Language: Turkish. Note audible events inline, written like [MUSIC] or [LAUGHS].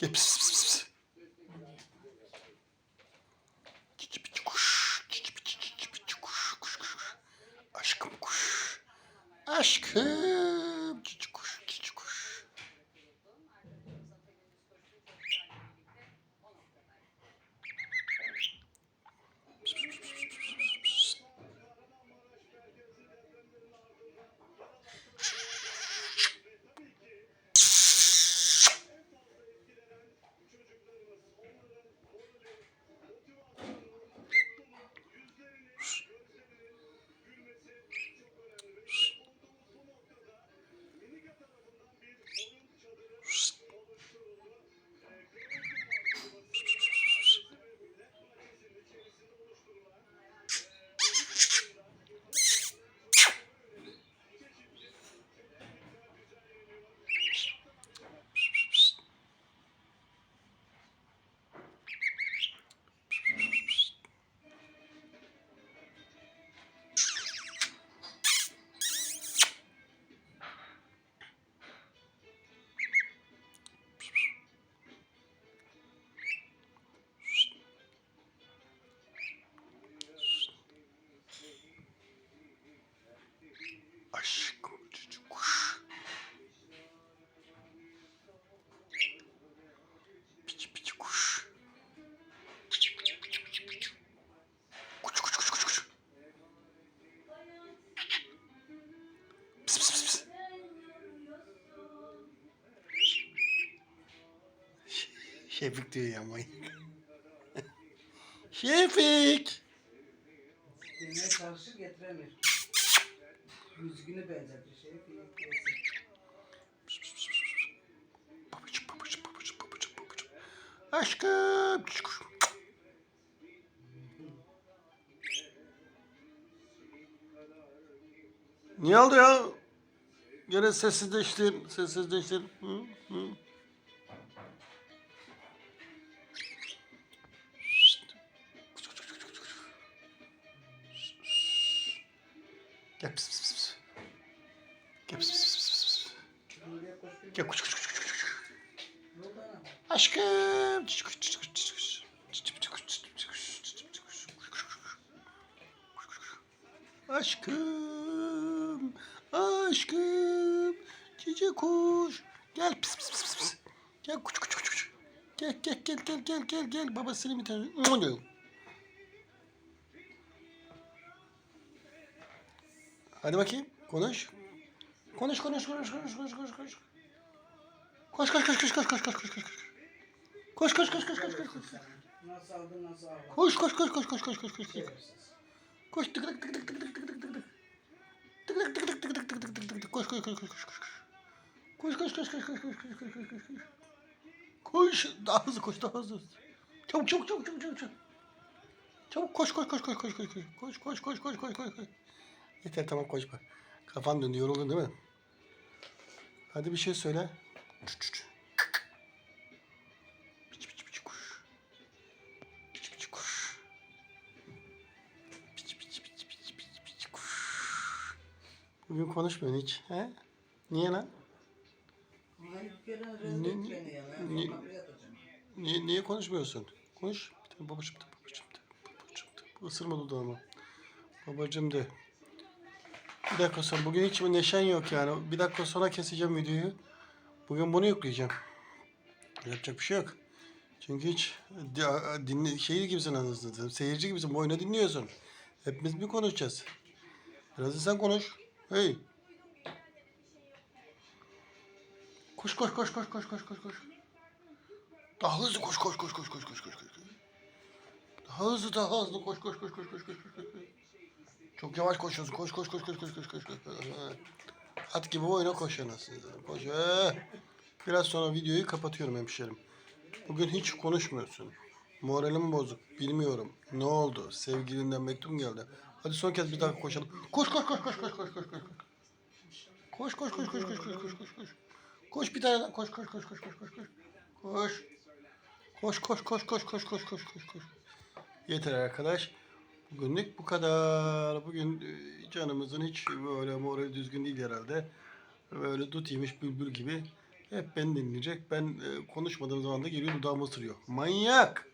Gel pis pis pis. pis. Cici bici kuş. Cici bici cici kuş. Kuş kuş kuş. Aşkım kuş. Aşkım. Şefik diyor ya manyak. [LAUGHS] Şefik. Demeye çalışır getiremir. Müzgünü benzetir şey. Babacım babacım babacım babacım babacım. Aşkım. Niye oldu ya? Gene sessizleştin, sessizleştin. Hı? Gel. Kuş kuş kuş kuş kuş. Aşkım. Aşkım. Aşkım. Cici kuş. Gel. Pis pis pis pis. Gel kuş kuş kuş kuş. Gel gel gel gel gel gel gel. Babasını bir tane. Hadi bakayım. Konuş. Konuş konuş konuş konuş konuş konuş konuş. Koş koş koş koş koş koş koş koş koş. Koş koş koş koş koş koş koş. Nasıl aldın nasıl aldın? Koş koş koş koş koş koş koş koş. Koş tık tık tık tık tık tık tık tık tık. Tık tık tık tık tık tık tık tık tık tık. Koş koş koş koş koş koş koş. Koş koş koş koş koş koş koş koş koş koş daha hızlı koş daha hızlı. Çabuk çabuk çabuk çabuk çabuk. Çabuk koş koş koş koş koş koş koş koş koş koş koş koş koş koş. Yeter tamam koşma. Kafan döndü yoruldun değil mi? Hadi bir şey söyle. Piç piç piç kuş. Piç piç kuş. Piç piç piç piç piç piç kuş. Bugün konuşmuyorsun hiç. He? Niye lan? Niye, niye, niye, niye konuşmuyorsun? Konuş. Bir tane babacım da babacım da babacım da. Isırma dudağımı. Babacım de. Bir dakika sonra, bugün hiç bir neşen yok yani. Bir dakika sonra keseceğim videoyu. Bugün bunu yükleyeceğim. Yapacak bir şey yok. Çünkü hiç di- dinle, şey gibisin anasını. Seyirci gibisin. Boyuna dinliyorsun. Hepimiz mi konuşacağız? Biraz sen konuş. Hey. Koş koş koş koş koş koş koş koş. Daha hızlı koş koş koş koş koş koş koş koş. Daha hızlı daha hızlı koş koş koş koş koş koş koş. Çok yavaş koşuyorsun. Koş koş koş koş koş koş koş koş. At gibi oyuna koş anasını satayım. Koş. eh. Biraz sonra videoyu kapatıyorum hemşerim. Bugün hiç konuşmuyorsun. Moralim bozuk. Bilmiyorum. Ne oldu? Sevgilinden mektup geldi. Hadi son kez bir daha koşalım. Koş koş koş koş koş koş koş koş. Koş koş koş koş koş koş koş koş koş. Koş bir tane daha. Koş koş koş koş koş koş koş. Koş. Koş koş koş koş koş koş koş koş koş. Yeter arkadaş. Bugünlük bu kadar. Bugün e, canımızın hiç böyle morali düzgün değil herhalde. Böyle dut yemiş bülbül gibi Hep beni dinleyecek. Ben e, konuşmadığım zaman da geliyor dudağımı ısırıyor. Manyak!